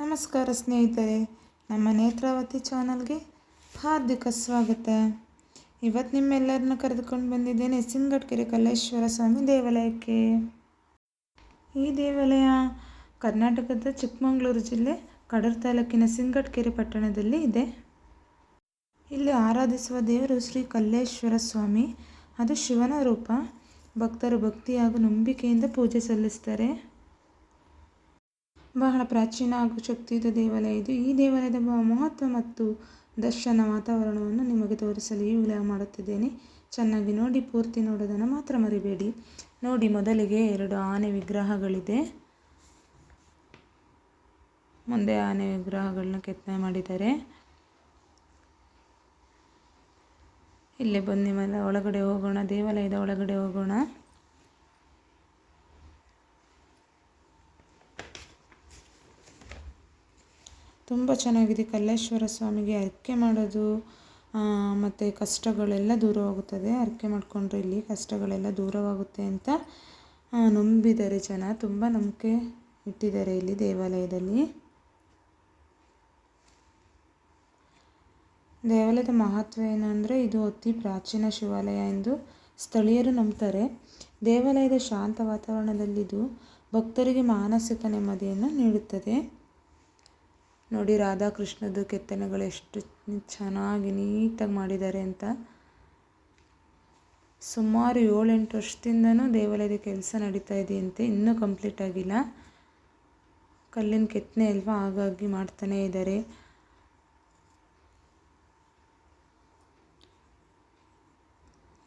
ನಮಸ್ಕಾರ ಸ್ನೇಹಿತರೆ, ನಮ್ಮ ನೇತ್ರಾವತಿ ಚಾನಲ್ಗೆ ಹಾರ್ದಿಕ ಸ್ವಾಗತ. ಇವತ್ತು ನಿಮ್ಮೆಲ್ಲರನ್ನ ಕರೆದುಕೊಂಡು ಬಂದಿದ್ದೇನೆ ಸಿಂಗಟ್ಕೆರೆ ಕಲ್ಲೇಶ್ವರ ಸ್ವಾಮಿ ದೇವಾಲಯಕ್ಕೆ. ಈ ದೇವಾಲಯ ಕರ್ನಾಟಕದ ಚಿಕ್ಕಮಗಳೂರು ಜಿಲ್ಲೆ ಕಡೂರು ತಾಲೂಕಿನ ಸಿಂಗಟ್ಕೆರೆ ಪಟ್ಟಣದಲ್ಲಿ ಇದೆ. ಇಲ್ಲಿ ಆರಾಧಿಸುವ ದೇವರು ಶ್ರೀ ಕಲ್ಲೇಶ್ವರ ಸ್ವಾಮಿ. ಅದು ಶಿವನ ರೂಪ. ಭಕ್ತರು ಭಕ್ತಿ ಹಾಗೂ ನಂಬಿಕೆಯಿಂದ ಪೂಜೆ ಸಲ್ಲಿಸ್ತಾರೆ. ಬಹಳ ಪ್ರಾಚೀನ ಹಾಗೂ ಶಕ್ತಿಯುತ ದೇವಾಲಯ ಇದು. ಈ ದೇವಾಲಯದ ಮಹತ್ವ ಮತ್ತು ದರ್ಶನ ವಾತಾವರಣವನ್ನು ನಿಮಗೆ ತೋರಿಸಲು ಈ ಮಾಡುತ್ತಿದ್ದೇನೆ. ಚೆನ್ನಾಗಿ ನೋಡಿ, ಪೂರ್ತಿ ನೋಡೋದನ್ನು ಮಾತ್ರ ಮರಿಬೇಡಿ. ನೋಡಿ, ಮೊದಲಿಗೆ ಎರಡು ಆನೆ ವಿಗ್ರಹಗಳಿದೆ. ಮುಂದೆ ಆನೆ ವಿಗ್ರಹಗಳನ್ನ ಕೆತ್ತನೆ ಮಾಡಿದ್ದಾರೆ. ಇಲ್ಲೇ ಬನ್ನಿ, ಮೇಲೆ, ಒಳಗಡೆ ಹೋಗೋಣ, ದೇವಾಲಯದ ಒಳಗಡೆ ಹೋಗೋಣ. ತುಂಬ ಚೆನ್ನಾಗಿದೆ. ಕಲ್ಲೇಶ್ವರ ಸ್ವಾಮಿಗೆ ಅರ್ಕೆ ಮಾಡೋದು ಮತ್ತು ಕಷ್ಟಗಳೆಲ್ಲ ದೂರವಾಗುತ್ತದೆ. ಅರ್ಕೆ ಮಾಡಿಕೊಂಡ್ರೆ ಇಲ್ಲಿ ಕಷ್ಟಗಳೆಲ್ಲ ದೂರವಾಗುತ್ತೆ ಅಂತ ನಂಬಿದ್ದಾರೆ ಜನ. ತುಂಬ ನಂಬಿಕೆ ಇಟ್ಟಿದ್ದಾರೆ ಇಲ್ಲಿ ದೇವಾಲಯದಲ್ಲಿ. ದೇವಾಲಯದ ಮಹತ್ವ ಏನಂದರೆ ಇದು ಅತಿ ಪ್ರಾಚೀನ ಶಿವಾಲಯ ಎಂದು ಸ್ಥಳೀಯರು ನಂಬ್ತಾರೆ. ದೇವಾಲಯದ ಶಾಂತ ವಾತಾವರಣದಲ್ಲಿದ್ದು ಭಕ್ತರಿಗೆ ಮಾನಸಿಕ ನೆಮ್ಮದಿಯನ್ನು ನೀಡುತ್ತದೆ. ನೋಡಿ ರಾಧಾಕೃಷ್ಣದ್ದು ಕೆತ್ತನೆಗಳು ಎಷ್ಟು ಚೆನ್ನಾಗಿ ನೀಟಾಗಿ ಮಾಡಿದ್ದಾರೆ ಅಂತ. ಸುಮಾರು ಏಳೆಂಟು ವರ್ಷದಿಂದನೂ ದೇವಾಲಯದ ಕೆಲಸ ನಡೀತಾ ಇದೆಯಂತೆ. ಇನ್ನೂ ಕಂಪ್ಲೀಟ್ ಆಗಿಲ್ಲ. ಕಲ್ಲಿನ ಕೆತ್ತನೆ ಅಲ್ವಾ? ಹಾಗಾಗಿ ಮಾಡ್ತಾನೇ ಇದ್ದಾರೆ.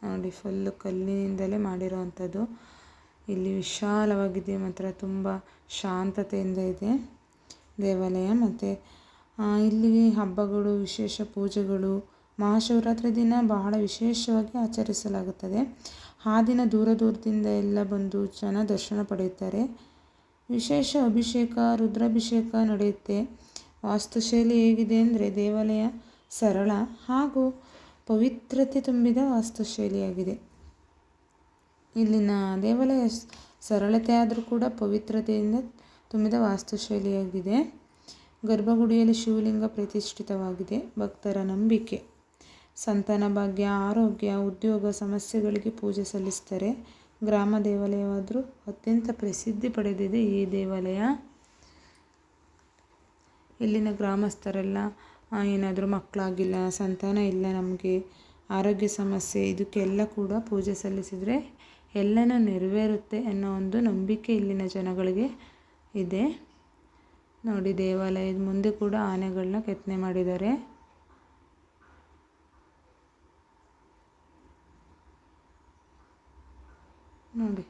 ನೋಡಿ ಫುಲ್ಲು ಕಲ್ಲಿನಿಂದಲೇ ಮಾಡಿರೋವಂಥದ್ದು. ಇಲ್ಲಿ ವಿಶಾಲವಾಗಿದೆ ಮಾತ್ರ. ತುಂಬ ಶಾಂತತೆಯಿಂದ ಇದೆ. ದೇವಾಲಯ ಮತ್ತು ಇಲ್ಲಿ ಹಬ್ಬಗಳು, ವಿಶೇಷ ಪೂಜೆಗಳು, ಮಹಾಶಿವರಾತ್ರಿ ದಿನ ಬಹಳ ವಿಶೇಷವಾಗಿ ಆಚರಿಸಲಾಗುತ್ತದೆ. ಆ ದಿನ ದೂರ ದೂರದಿಂದ ಎಲ್ಲ ಬಂದು ಜನ ದರ್ಶನ ಪಡೆಯುತ್ತಾರೆ. ವಿಶೇಷ ಅಭಿಷೇಕ, ರುದ್ರಾಭಿಷೇಕ ನಡೆಯುತ್ತೆ. ವಾಸ್ತುಶೈಲಿ ಹೇಗಿದೆ ಅಂದರೆ ದೇವಾಲಯ ಸರಳ ಹಾಗೂ ಪವಿತ್ರತೆ ತುಂಬಿದ ವಾಸ್ತುಶೈಲಿಯಾಗಿದೆ. ಇಲ್ಲಿನ ದೇವಾಲಯ ಸರಳತೆ ಆದರೂ ಕೂಡ ಪವಿತ್ರತೆಯಿಂದ ತುಂಬಿದ ವಾಸ್ತುಶೈಲಿಯಾಗಿದೆ. ಗರ್ಭಗುಡಿಯಲ್ಲಿ ಶಿವಲಿಂಗ ಪ್ರತಿಷ್ಠಿತವಾಗಿದೆ. ಭಕ್ತರ ನಂಬಿಕೆ. ಸಂತಾನ ಭಾಗ್ಯ, ಆರೋಗ್ಯ, ಉದ್ಯೋಗ ಸಮಸ್ಯೆಗಳಿಗೆ ಪೂಜೆ ಸಲ್ಲಿಸ್ತಾರೆ ಗ್ರಾಮ ದೇವಾಲಯವಾದರೂ ಅತ್ಯಂತ ಪ್ರಸಿದ್ಧಿ ಪಡೆದಿದೆ ಈ ದೇವಾಲಯ. ಇಲ್ಲಿನ ಗ್ರಾಮಸ್ಥರೆಲ್ಲ ಏನಾದರೂ ಮಕ್ಕಳಾಗಿಲ್ಲ, ಸಂತಾನ ಇಲ್ಲ, ನಮಗೆ ಆರೋಗ್ಯ ಸಮಸ್ಯೆ, ಇದಕ್ಕೆಲ್ಲ ಕೂಡ ಪೂಜೆ ಸಲ್ಲಿಸಿದರೆ ಎಲ್ಲನೂ ನೆರವೇರುತ್ತೆ ಅನ್ನೋ ಒಂದು ನಂಬಿಕೆ ಇಲ್ಲಿನ ಜನಗಳಿಗೆ ಇದೆ. ನೋಡಿ, ದೇವಾಲಯದ ಮುಂದೆ ಕೂಡ ಆನೆಗಳನ್ನ ಕೆತ್ತನೆ ಮಾಡಿದ್ದಾರೆ. ನೋಡಿ.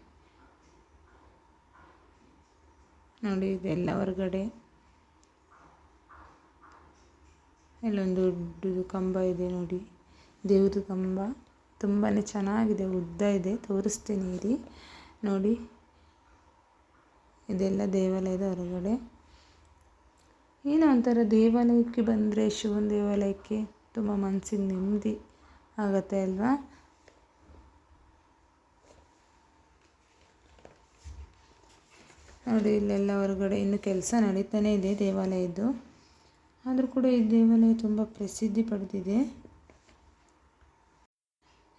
ನೋಡಿ, ಇದೆಲ್ಲ ಹೊರಗಡೆ. ಇಲ್ಲೊಂದು ದೊಡ್ಡದು ಕಂಬ ಇದೆ ನೋಡಿ. ದೇವ್ರ ಕಂಬ. ತುಂಬಾ ಚೆನ್ನಾಗಿದೆ, ಉದ್ದ ಇದೆ. ತೋರಿಸ್ತೀನಿ ಇರಿ. ನೋಡಿ. ಇದೆಲ್ಲ ದೇವಾಲಯದ ಹೊರಗಡೆ. ಏನೋ ಒಂಥರ ದೇವಾಲಯಕ್ಕೆ ಬಂದರೆ ಶಿವನ ದೇವಾಲಯಕ್ಕೆ ತುಂಬ ಮನಸ್ಸಿಗೆ ನೆಮ್ಮದಿ ಆಗತ್ತೆ ಅಲ್ವಾ? ನೋಡಿ, ಇಲ್ಲೆಲ್ಲ ಹೊರಗಡೆ ಇನ್ನು ಕೆಲಸ ನಡೀತಾನೆ ಇದೆ ದೇವಾಲಯದ್ದು. ಆದರೂ ಕೂಡ ಈ ದೇವಾಲಯ ತುಂಬ ಪ್ರಸಿದ್ಧಿ ಪಡೆದಿದೆ.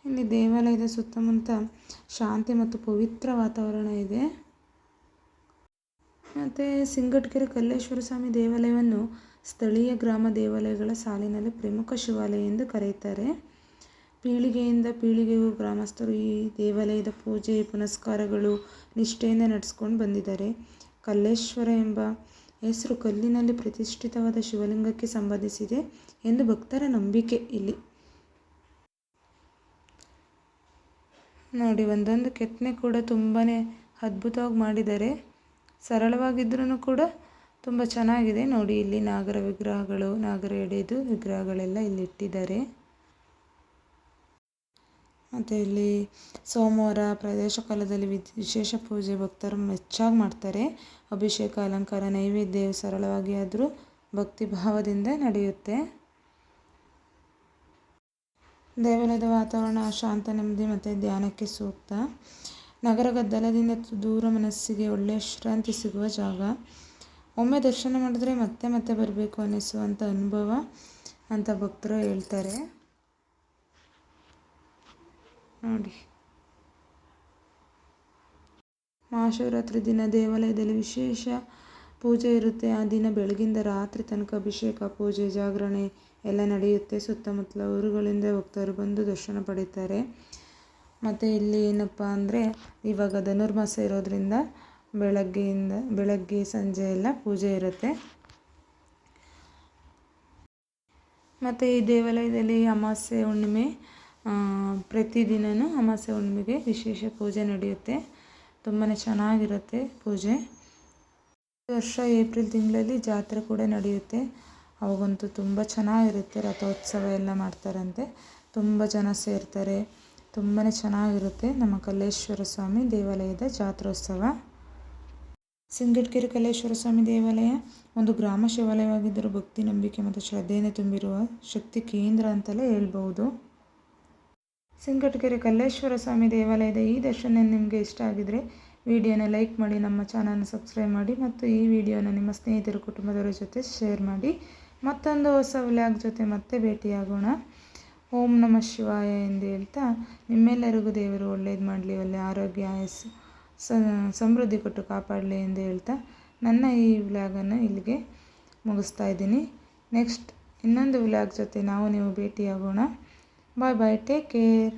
ಇಲ್ಲಿ ದೇವಾಲಯದ ಸುತ್ತಮುತ್ತ ಶಾಂತಿ ಮತ್ತು ಪವಿತ್ರ ವಾತಾವರಣ ಇದೆ. ಮತ್ತು ಸಿಂಗಟ್ಕೆರೆ ಕಲ್ಲೇಶ್ವರ ಸ್ವಾಮಿ ದೇವಾಲಯವನ್ನು ಸ್ಥಳೀಯ ಗ್ರಾಮ ದೇವಾಲಯಗಳ ಸಾಲಿನಲ್ಲಿ ಪ್ರಮುಖ ಶಿವಾಲಯ ಎಂದು ಕರೆಯುತ್ತಾರೆ. ಪೀಳಿಗೆಯಿಂದ ಪೀಳಿಗೆಗೂ ಗ್ರಾಮಸ್ಥರು ಈ ದೇವಾಲಯದ ಪೂಜೆ, ಪುನಸ್ಕಾರಗಳು ನಿಷ್ಠೆಯಿಂದ ನಡೆಸ್ಕೊಂಡು ಬಂದಿದ್ದಾರೆ. ಕಲ್ಲೇಶ್ವರ ಎಂಬ ಹೆಸರು ಕಲ್ಲಿನಲ್ಲಿ ಪ್ರತಿಷ್ಠಿತವಾದ ಶಿವಲಿಂಗಕ್ಕೆ ಸಂಬಂಧಿಸಿದೆ ಎಂದು ಭಕ್ತರ ನಂಬಿಕೆ ಇಲ್ಲಿ. ನೋಡಿ, ಒಂದೊಂದು ಕೆತ್ತನೆ ಕೂಡ ತುಂಬಾ ಅದ್ಭುತವಾಗಿ ಮಾಡಿದ್ದಾರೆ. ಸರಳವಾಗಿದ್ರೂ ಕೂಡ ತುಂಬ ಚೆನ್ನಾಗಿದೆ. ನೋಡಿ, ಇಲ್ಲಿ ನಾಗರ ವಿಗ್ರಹಗಳು, ನಾಗರ ಎಡೆದು ವಿಗ್ರಹಗಳೆಲ್ಲ ಇಲ್ಲಿ ಇಟ್ಟಿದ್ದಾರೆ. ಮತ್ತು ಇಲ್ಲಿ ಸೋಮವಾರ ಪ್ರದೇಶ ಕಾಲದಲ್ಲಿ ವಿಶೇಷ ಪೂಜೆ ಭಕ್ತರು ಮೆಚ್ಚಾಗಿ ಮಾಡ್ತಾರೆ. ಅಭಿಷೇಕ, ಅಲಂಕಾರ, ನೈವೇದ್ಯ ಸರಳವಾಗಿ ಆದರೂ ಭಕ್ತಿ ಭಾವದಿಂದ ನಡೆಯುತ್ತೆ. ದೇವಾಲಯದ ವಾತಾವರಣ ಶಾಂತ, ನೆಮ್ಮದಿ ಮತ್ತು ಧ್ಯಾನಕ್ಕೆ ಸೂಕ್ತ. ನಗರ ಗದ್ದಲದಿಂದ ದೂರ ಮನಸ್ಸಿಗೆ ಒಳ್ಳೆಯ ವಿಶ್ರಾಂತಿ ಸಿಗುವ ಜಾಗ. ಒಮ್ಮೆ ದರ್ಶನ ಮಾಡಿದ್ರೆ ಮತ್ತೆ ಮತ್ತೆ ಬರಬೇಕು ಅನ್ನಿಸುವಂಥ ಅನುಭವ ಅಂತ ಭಕ್ತರು ಹೇಳ್ತಾರೆ. ನೋಡಿ. ಮಹಾಶಿವರಾತ್ರಿ ದಿನ ದೇವಾಲಯದಲ್ಲಿ ವಿಶೇಷ ಪೂಜೆ ಇರುತ್ತೆ. ಆ ದಿನ ಬೆಳಗಿಂದ ರಾತ್ರಿ ತನಕ ಅಭಿಷೇಕ, ಪೂಜೆ, ಜಾಗರಣೆ ಎಲ್ಲ ನಡೆಯುತ್ತೆ. ಸುತ್ತಮುತ್ತಲ ಊರುಗಳಿಂದ ಭಕ್ತರು ಬಂದು ದರ್ಶನ ಪಡೀತಾರೆ ಮತ್ತು ಇಲ್ಲಿ ಏನಪ್ಪ ಅಂದರೆ ಇವಾಗ ಧನುರ್ಮಾಸ ಇರೋದರಿಂದ ಬೆಳಗ್ಗೆಯಿಂದ, ಬೆಳಗ್ಗೆ, ಸಂಜೆ ಎಲ್ಲ ಪೂಜೆ ಇರುತ್ತೆ. ಮತ್ತು ಈ ದೇವಾಲಯದಲ್ಲಿ ಅಮಾವಾಸ್ಯೆ ಹುಣ್ಣಿಮೆ ಪ್ರತಿದಿನವೂ ಅಮಾವಾಸ್ಯೆ ಹುಣ್ಣಿಮೆಗೆ ವಿಶೇಷ ಪೂಜೆ ನಡೆಯುತ್ತೆ. ತುಂಬಾ ಚೆನ್ನಾಗಿರುತ್ತೆ ಪೂಜೆ. ವರ್ಷ ಏಪ್ರಿಲ್ ತಿಂಗಳಲ್ಲಿ ಜಾತ್ರೆ ಕೂಡ ನಡೆಯುತ್ತೆ. ಅವಾಗಂತೂ ತುಂಬ ಚೆನ್ನಾಗಿರುತ್ತೆ ರಥೋತ್ಸವ ಎಲ್ಲ ಮಾಡ್ತಾರಂತೆ. ತುಂಬ ಜನ ಸೇರ್ತಾರೆ. ತುಂಬಾ ಚೆನ್ನಾಗಿರುತ್ತೆ ನಮ್ಮ ಕಲ್ಲೇಶ್ವರ ಸ್ವಾಮಿ ದೇವಾಲಯದ ಜಾತ್ರೋತ್ಸವ. ಸಿಂಗಟಗಿರಿ ಕಲ್ಲೇಶ್ವರ ಸ್ವಾಮಿ ದೇವಾಲಯ ಒಂದು ಗ್ರಾಮ ಶಿವಾಲಯವಾಗಿದ್ದರೂ ಭಕ್ತಿ, ನಂಬಿಕೆ ಮತ್ತು ಶ್ರದ್ಧೆಯನ್ನು ತುಂಬಿರುವ ಶಕ್ತಿ ಕೇಂದ್ರ ಅಂತಲೇ ಹೇಳ್ಬೋದು ಸಿಂಗಟಗೆರೆ ಕಲ್ಲೇಶ್ವರ ಸ್ವಾಮಿ ದೇವಾಲಯದ ಈ ದರ್ಶನ ನಿಮಗೆ ಇಷ್ಟ ಆಗಿದರೆ ವಿಡಿಯೋನ ಲೈಕ್ ಮಾಡಿ, ನಮ್ಮ ಚಾನಲ್ನ ಸಬ್ಸ್ಕ್ರೈಬ್ ಮಾಡಿ ಮತ್ತು ಈ ವಿಡಿಯೋನ ನಿಮ್ಮ ಸ್ನೇಹಿತರು, ಕುಟುಂಬದವರ ಜೊತೆ ಶೇರ್ ಮಾಡಿ. ಮತ್ತೊಂದು ಹೊಸ ವ್ಲಾಗ್ ಜೊತೆ ಮತ್ತೆ ಭೇಟಿಯಾಗೋಣ. ಓಂ ನಮಃ ಶಿವಾಯ ಎಂದು ಹೇಳ್ತಾ, ನಿಮ್ಮೆಲ್ಲರಿಗೂ ದೇವರು ಒಳ್ಳೇದು ಮಾಡಲಿ, ಒಳ್ಳೆ ಆರೋಗ್ಯ, ಆಯಸ್ಸು ಸಮೃದ್ಧಿ ಕೊಟ್ಟು ಕಾಪಾಡಲಿ ಎಂದು ಹೇಳ್ತಾ, ನನ್ನ ಈ ವ್ಲಾಗನ್ನು ಇಲ್ಲಿಗೆ ಮುಗಿಸ್ತಾ ಇದ್ದೀನಿ. ನೆಕ್ಸ್ಟ್ ಇನ್ನೊಂದು ವ್ಲಾಗ್ ಜೊತೆ ನಾವು ನೀವು ಭೇಟಿಯಾಗೋಣ. ಬಾಯ್ ಬಾಯ್ ಟೇಕ್ ಕೇರ್